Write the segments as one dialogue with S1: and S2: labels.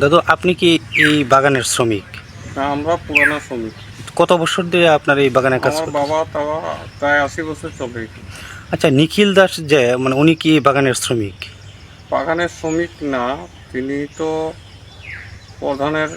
S1: দাদু আপনি কি এই বাগানের শ্রমিক?
S2: আমরা পুরানো শ্রমিক।
S1: কত বছর ধরে আপনার এই বাগানে কাজ
S2: আমার বাবা তাবা প্রায় আশি বছর চলে
S1: আচ্ছা নিখিল দাস যে মানে উনি কি বাগানের শ্রমিক?
S2: বাগানের শ্রমিক না তিনি তো প্রধানের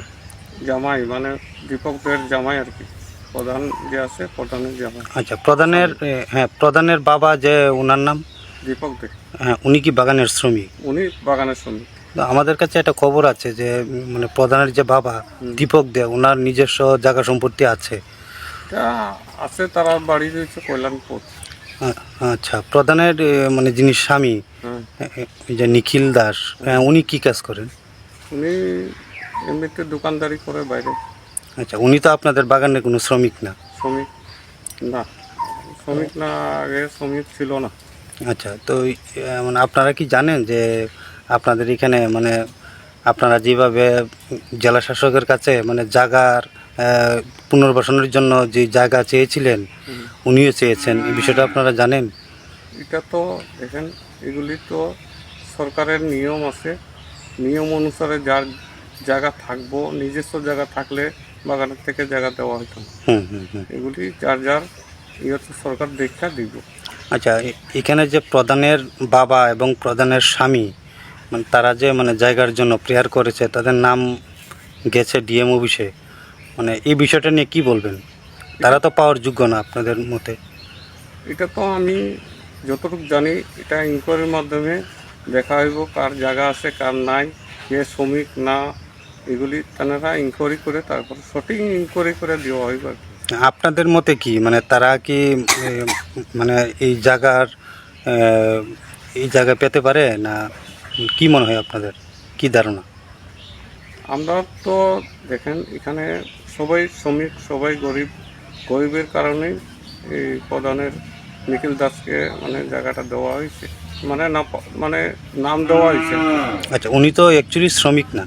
S2: জামাই মানে দীপকদের জামাই আর কি। প্রধান যে আছে প্রধানের জামাই।
S1: আচ্ছা প্রধানের হ্যাঁ প্রধানের বাবা যে ওনার নাম?
S2: দীপক দে।
S1: হ্যাঁ উনি কি বাগানের শ্রমিক?
S2: উনি বাগানের শ্রমিক।
S1: আমাদের কাছে একটা খবর আছে যে মানে প্রধানের যে বাবা দীপক দে ওনার নিজস্ব জায়গা সম্পত্তি আছে।
S2: তা আছে তারা বাড়ি রয়েছে কল্যাণপুর
S1: আচ্ছা প্রধানের মানে যিনি স্বামী যে নিখিল দাস উনি কি কাজ করেন?
S2: উনি এমনিতে দোকানদারি করে বাইরে।
S1: আচ্ছা উনি তো আপনাদের বাগানে কোনো শ্রমিক না।
S2: শ্রমিক? না শ্রমিক না আগে শ্রমিক ছিল না।
S1: আচ্ছা তো মানে আপনারা কি জানেন যে আপনাদের এখানে মানে আপনারা যেভাবে জেলা শাসকের কাছে মানে জায়গার পুনর্বাসনের জন্য যে জায়গা চেয়েছিলেন উনিও চেয়েছেন। এই বিষয়টা আপনারা জানেন?
S2: এটা তো দেখেন এগুলি তো সরকারের নিয়ম আছে। নিয়ম অনুসারে যার জায়গা থাকব নিজস্ব জায়গা থাকলে বাগানের থেকে জায়গা দেওয়া হতো
S1: হুম হুম হুম।
S2: এগুলি যার যার ইয়ে হচ্ছে সরকার দেখা দিব।
S1: আচ্ছা এখানে যে প্রধানের বাবা এবং প্রধানের স্বামী মানে তারা যে মানে জায়গার জন্য প্রেয়ার করেছে তাদের নাম গেছে ডিএম অফিসে। মানে এই বিষয়টা নিয়ে কি বলবেন? তারা তো পাওয়ার যোগ্য না আপনাদের মতে।
S2: এটা তো আমি যতটুকু জানি এটা ইনকোয়ারির মাধ্যমে দেখা হইব কার জায়গা আছে কার নাই কে শ্রমিক না এগুলি তারা ইনকোয়ারি করে তারপর সঠিক ইনকোয়ারি করে দেওয়া হইব আর
S1: আপনাদের মতে কি? মানে তারা কি মানে এই জায়গার এই জায়গা পেতে পারে না কি মনে হয় আপনাদের? কি ধারণা?
S2: আমরা তো দেখেন এখানে সবাই শ্রমিক সবাই গরিব। গরিবের কারণেই এই প্রধানের নিখিল দাসকে মানে জায়গাটা দেওয়া হয়েছে। মানে না মানে নাম দেওয়া হয়েছে।
S1: আচ্ছা উনি তো অ্যাকচুয়ালি শ্রমিক না?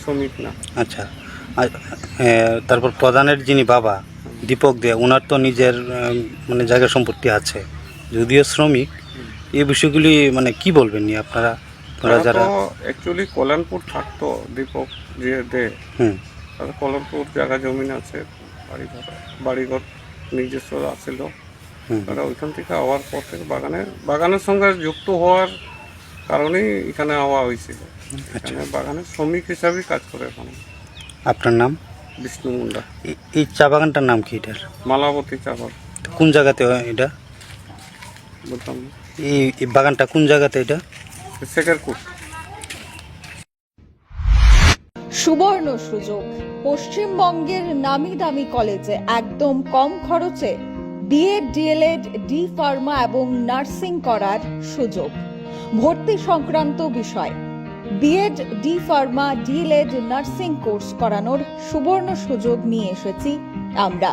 S2: শ্রমিক না।
S1: আচ্ছা তারপর প্রধানের যিনি বাবা দীপক দে ওনার তো নিজের মানে জায়গা সম্পত্তি আছে। যদিও শ্রমিক এই বিষয়গুলি মানে কি বলবেন নি আপনারা? আপনারা যারা
S2: অ্যাকচুয়ালি কল্যাণপুর থাকতো দীপক যে দে।
S1: হুম।
S2: কল্যাণপুর জায়গা জমিন আছে বাড়ি ঘর বাড়িঘর নিজস্ব আছিল। তারা ওইখান থেকে আওয়ার পর থেকে বাগানের বাগানের সঙ্গে যুক্ত হওয়ার কারণেই এখানে আওয়া হয়েছিল। এখানে বাগানের শ্রমিক হিসাবে কাজ করে এখন।
S1: আপনার নাম?
S2: বিষ্ণু মুন্ডা।
S1: এই- চা বাগানটার নাম কি এটার?
S2: মালাবতী চা বাগান।
S1: কোন জায়গাতে হয় এটা?
S2: বলতাম
S1: এই বাগানটা কোন জায়গাতে এটা?
S3: সুবর্ণ সুযোগ। পশ্চিমবঙ্গের নামি দামি কলেজে একদম কম খরচে বিএড ডিএলএড ডি ফার্মা এবং নার্সিং করার সুযোগ। ভর্তি সংক্রান্ত বিষয়। BEd D pharma DElEd nursing course করানোর সুবর্ণ সুযোগ নিয়ে এসেছি আমরা।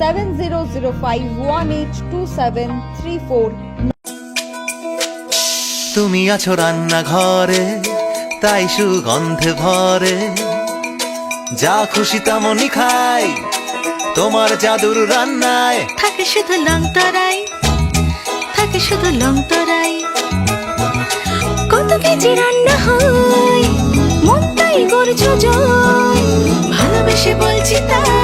S3: seven zero zero five one eight two seven three four
S4: তুমি আছো রান্নাঘরে তাই সুগন্ধে ভরে। যা খুশি তেমনই খাই তোমার জাদুর রান্নায়।
S5: থাকে শুধু লং তরাই থাকে শুধু লং তরাই। কত কেজি রান্না হয় মন তাই করছ জয় ভালোবেসে বলছি তাই।